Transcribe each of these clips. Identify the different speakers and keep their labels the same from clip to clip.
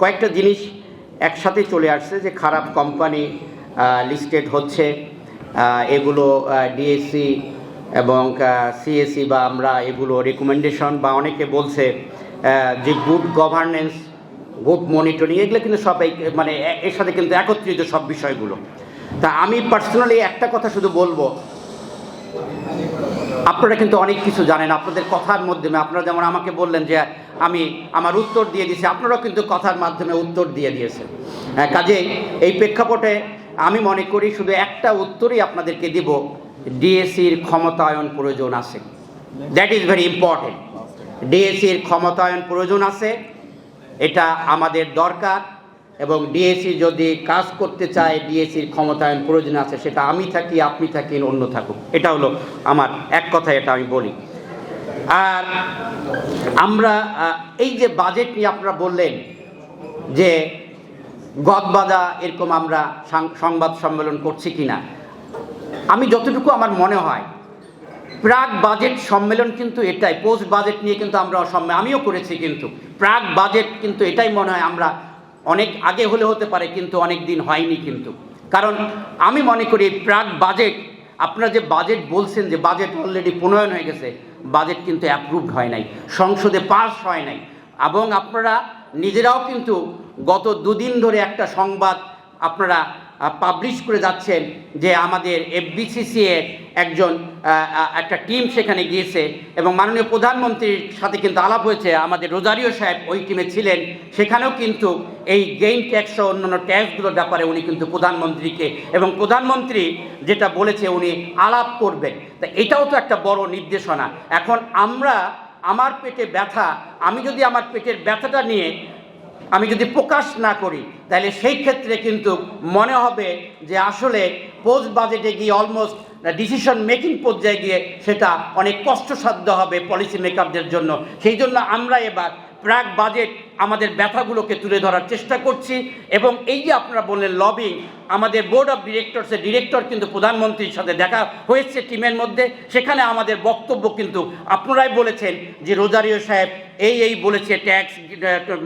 Speaker 1: কয়েকটা জিনিস একসাথে চলে আসছে যে খারাপ কোম্পানি লিস্টেড হচ্ছে। এগুলো ডিএসসি এবং সিএসসি বা আমরা এগুলো রেকমেন্ডেশন বা অনেকে বলছে যে গুড গভর্নেন্স গুড মনিটরিং এগুলো কিন্তু সব মানে এর সাথে কিন্তু একত্রিত সব বিষয়গুলো। তা আমি পার্সোনালি একটা কথা শুধু বলব আপনারা কিন্তু অনেক কিছু জানেন আপনাদের কথার মাধ্যমে। আপনারা যেমন আমাকে বললেন যে আমি আমার উত্তর দিয়ে দিয়েছি আপনারাও কিন্তু কথার মাধ্যমে উত্তর দিয়ে দিয়েছেন। হ্যাঁ, কাজেই এই প্রেক্ষাপটে আমি মনে করি শুধু একটা উত্তরই আপনাদেরকে দিব ডিএসসির ক্ষমতায়ন প্রয়োজন আছে। দ্যাট ইজ ভেরি ইম্পর্টেন্ট ডিএসসির ক্ষমতায়ন প্রয়োজন আছে এটা আমাদের দরকার। এবং ডিএসসি যদি কাজ করতে চায় ডিএসসির ক্ষমতায়ন প্রয়োজন আছে, সেটা আমি থাকি, আপনি থাকি অন্য থাকুক। এটা হলো আমার এক কথা এটা আমি বলি। আর আমরা এই যে বাজেট নিয়ে আপনারা বললেন, যে গদবাদা এরকম আমরা সংবাদ সম্মেলন করছি কি না আমি যতটুকু আমার মনে হয়, প্রাক বাজেট সম্মেলন কিন্তু এটাই পোস্ট বাজেট নিয়ে কিন্তু আমরা সম্মে আমিও করেছি কিন্তু, প্রাক বাজেট কিন্তু এটাই মনে হয় আমরা অনেক আগে হলে হতে পারে, কিন্তু অনেক দিন হয়নি কিন্তু। কারণ আমি মনে করি প্রাক বাজেট, আপনারা যে বাজেট বলছেন যে বাজেট অলরেডি প্রণয়ন হয়ে গেছে, বাজেট কিন্তু অ্যাপ্রুভড হয় নাই, সংসদে পাস হয় নাই। এবং আপনারা নিজেরাও কিন্তু গত দুদিন ধরে একটা সংবাদ আপনারা পাবলিশ করে যাচ্ছেন যে আমাদের এফবিসিসি একজন একটা টিম সেখানে গিয়েছে এবং মাননীয় প্রধানমন্ত্রীর সাথে কিন্তু আলাপ হয়েছে। আমাদের রোজারিও সাহেব ওই টিমে ছিলেন। সেখানেও কিন্তু এই গেইন ট্যাক্স ও অন্যান্য ট্যাক্সগুলোর ব্যাপারে উনি কিন্তু প্রধানমন্ত্রীকে এবং প্রধানমন্ত্রী যেটা বলেছে উনি আলাপ করবেন। তা এটাও তো একটা বড় নির্দেশনা। এখন আমরা, আমার পেটে ব্যথা, আমি যদি আমার পেটের ব্যথাটা নিয়ে আমি যদি প্রকাশ না করি, তাহলে সেই ক্ষেত্রে কিন্তু মনে হবে যে আসলে পোস্ট বাজেটে গিয়ে অলমোস্ট ডিসিশন মেকিং পর্যায়ে গিয়ে সেটা অনেক কষ্টসাধ্য হবে পলিসি মেকারদের জন্য। সেই জন্য আমরা এবার প্রাক বাজেট আমাদের ব্যথাগুলোকে তুলে ধরার চেষ্টা করছি এবং এই যে আপনারা বললেন লবিং আমাদের বোর্ড অফ ডিরেক্টরসের ডিরেক্টর কিন্তু প্রধানমন্ত্রীর সাথে দেখা হয়েছে টিমের মধ্যে। সেখানে আমাদের বক্তব্য কিন্তু আপনারাই বলেছেন যে রোজারিও সাহেব এই এই বলেছে ট্যাক্স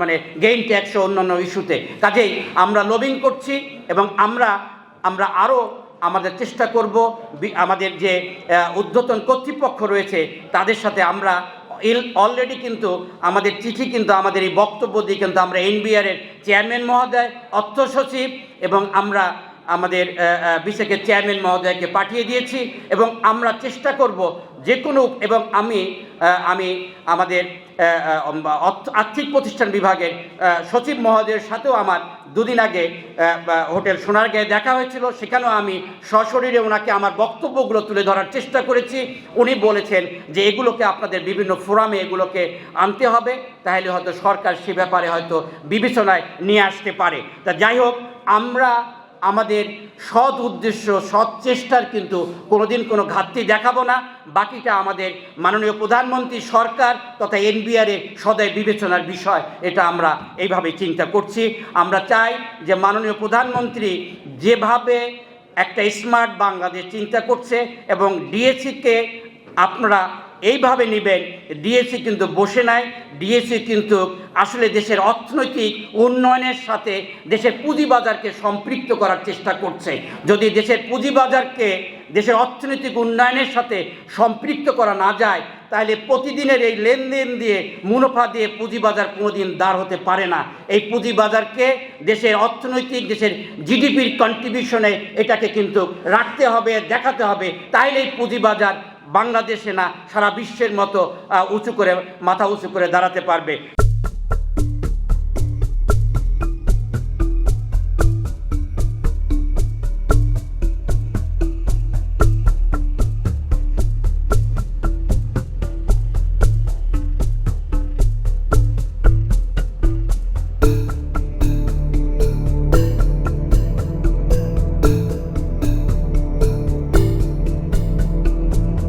Speaker 1: মানে গেইন ট্যাক্স ও অন্যান্য ইস্যুতে কাজেই আমরা লবিং করছি এবং আমরা আমরা আরও আমাদের চেষ্টা করব আমাদের যে ঊর্ধ্বতন কর্তৃপক্ষ রয়েছে, তাদের সাথে আমরা অলরেডি কিন্তু আমাদের চিঠি কিন্তু আমাদের এই বক্তব্য দিয়ে কিন্তু আমরা এনবিআরের চেয়ারম্যান মহোদয়, অর্থ সচিব এবং আমরা আমাদের বিশেকের চেয়ারম্যান মহোদয়কে পাঠিয়ে দিয়েছি এবং আমরা চেষ্টা করব যে কোনো, এবং আমি আমি আমাদের আর্থিক প্রতিষ্ঠান বিভাগের সচিব মহোদয়ের সাথেও আমার দুদিন আগে হোটেল সোনারগাঁয়ে দেখা হয়েছিল। সেখানেও আমি সশরীরে ওনাকে আমার বক্তব্যগুলো তুলে ধরার চেষ্টা করেছি। উনি বলেছেন যে এগুলোকে আপনাদের বিভিন্ন ফোরামে এগুলোকে আনতে হবে। তাহলে হয়তো সরকার সে ব্যাপারে হয়তো বিবেচনায় নিয়ে আসতে পারে। তা যাই হোক, আমরা আমাদের সৎ উদ্দেশ্য, সৎ চেষ্টার কিন্তু কোনোদিন কোনো ঘাটতি দেখাবো না। বাকিটা আমাদের মাননীয় প্রধানমন্ত্রী সরকার তথা এনবিআরে সদয় বিবেচনার বিষয়, এটা আমরা এইভাবে চিন্তা করছি। আমরা চাই যে মাননীয় প্রধানমন্ত্রী যেভাবে একটা স্মার্ট বাংলাদেশ চিন্তা করছে এবং ডিএসসিকে আপনারা এইভাবে নেবেন। ডিএসসি কিন্তু বসে নাই। ডিএসসি কিন্তু আসলে দেশের অর্থনৈতিক উন্নয়নের সাথে দেশের পুঁজিবাজারকে সম্পৃক্ত করার চেষ্টা করছে। যদি দেশের পুঁজিবাজারকে দেশের অর্থনৈতিক উন্নয়নের সাথে সম্পৃক্ত করা না যায়, তাহলে প্রতিদিনের এই লেনদেন দিয়ে মুনাফা দিয়ে পুঁজিবাজার কোনোদিন দাঁড় হতে পারে না। এই পুঁজিবাজারকে দেশের অর্থনৈতিক, দেশের জিডিপির কন্ট্রিবিউশনে এটাকে কিন্তু রাখতে হবে, দেখাতে হবে। তাহলে এই পুঁজিবাজার বাংলাদেশে না সারা বিশ্বের মতো উঁচু করে মাথা উঁচু করে দাঁড়াতে পারবে।